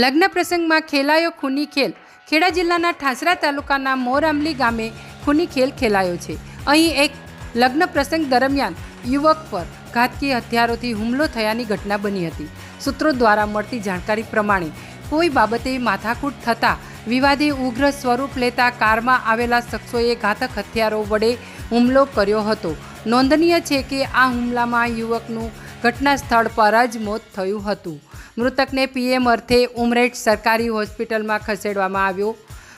લગ્ન પ્રસંગમાં ખેલાયો ખૂની ખેલ. ખેડા જિલ્લાના ઠાસરા તાલુકાના મોરામલી ગામે ખૂની ખેલ ખેલાયો છે. અહીં એક લગ્ન પ્રસંગ દરમિયાન યુવક પર ઘાતકી હથિયારોથી હુમલો થયાની ઘટના બની હતી. સૂત્રો દ્વારા મળતી જાણકારી પ્રમાણે કોઈ બાબતે માથાકૂટ થતાં વિવાદે ઉગ્ર સ્વરૂપ લેતા કારમાં આવેલા શખ્સોએ ઘાતક હથિયારો વડે હુમલો કર્યો હતો. નોંધનીય છે કે આ હુમલામાં યુવકનું ઘટના સ્થળ પર જ મોત થયું હતું. મૃતકને પીએમ અર્થે ઉમરેઠ સરકારી હોસ્પિટલમાં ખસેડવામાં આવ્યો.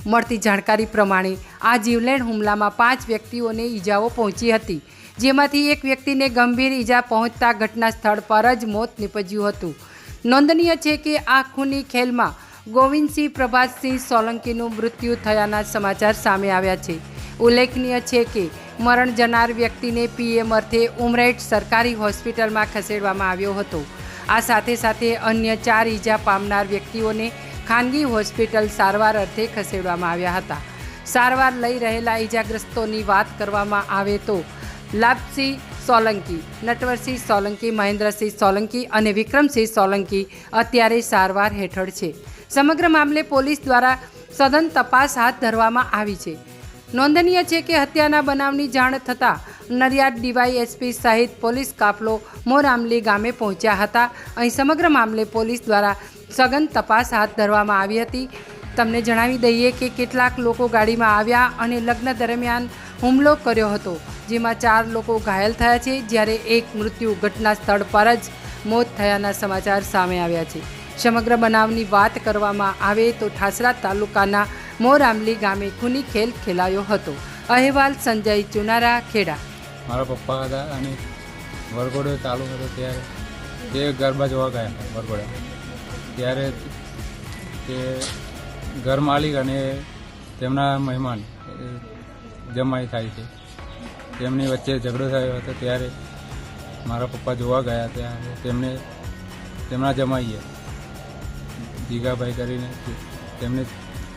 મળતી જાણકારી પ્રમાણે આ જીવલેણ હુમલામાં પાંચ વ્યક્તિઓને ઈજાઓ પહોંચી હતી, જેમાંથી એક વ્યક્તિને ગંભીર ઈજા પહોંચતા ઘટના સ્થળ પર જ મોત નીપજ્યું હતું. નોંધનીય છે કે આ ખૂની ખેલમાં ગોવિંદસિંહ પ્રભાતસિંહ સોલંકીનું મૃત્યુ થયાના સમાચાર સામે આવ્યા છે. ઉલ્લેખનીય છે કે મરણ જનાર વ્યક્તિને પીએમ અર્થે ઉમરેઠ સરકારી હોસ્પિટલમાં ખસેડવામાં આવ્યો હતો. આ સાથે સાથે અન્ય ચાર ઈજા પામનાર વ્યક્તિઓને ખાનગી હોસ્પિટલ સારવાર અર્થે ખસેડવામાં આવ્યા હતા. સારવાર લઈ રહેલા ઈજાગ્રસ્તોની વાત કરવામાં આવે તો લાભસિંહ સોલંકી, નટવરસિંહ સોલંકી, મહેન્દ્રસિંહ સોલંકી અને વિક્રમસિંહ સોલંકી અત્યારે સારવાર હેઠળ છે. સમગ્ર મામલે પોલીસ દ્વારા સઘન તપાસ હાથ ધરવામાં આવી છે. નોંધનીય છે કે હત્યાના બનાવની જાણ થતાં નડિયાદ ડીવાયએસપી સહિત પોલીસ કાફલો મોરામલી ગામે પહોંચ્યા હતા. અહીં સમગ્ર મામલે પોલીસ દ્વારા સઘન તપાસ હાથ ધરવામાં આવી હતી. તમને જણાવી દઈએ કે કેટલાક લોકો ગાડીમાં આવ્યા અને લગ્ન દરમિયાન હુમલો કર્યો હતો, જેમાં ચાર લોકો ઘાયલ થયા છે, જ્યારે એક મૃત્યુ ઘટના સ્થળ પર જ મોત થયાના સમાચાર સામે આવ્યા છે. સમગ્ર બનાવની વાત કરવામાં આવે તો ઠાસરા તાલુકાના મોરામલી ગામે ખૂની ખેલ ખેલાયો હતો. અહેવાલ સંજય ચુનારા, ખેડા. મારા પપ્પા હતા અને વરઘોડો ચાલુ હતો ત્યારે. તે ગરબા જોવા ગયા વરઘોડા. ત્યારે તે ઘર માલિક અને તેમના મહેમાન જમાઈ થાય છે. તેમની વચ્ચે ઝઘડો થયો હતો ત્યારે મારા પપ્પા જોવા ગયા ત્યારે તેમને, તેમના જમાઈએ દીગાભાઈ કરીને તેમને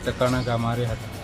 ચક્કાના ઘા હતા.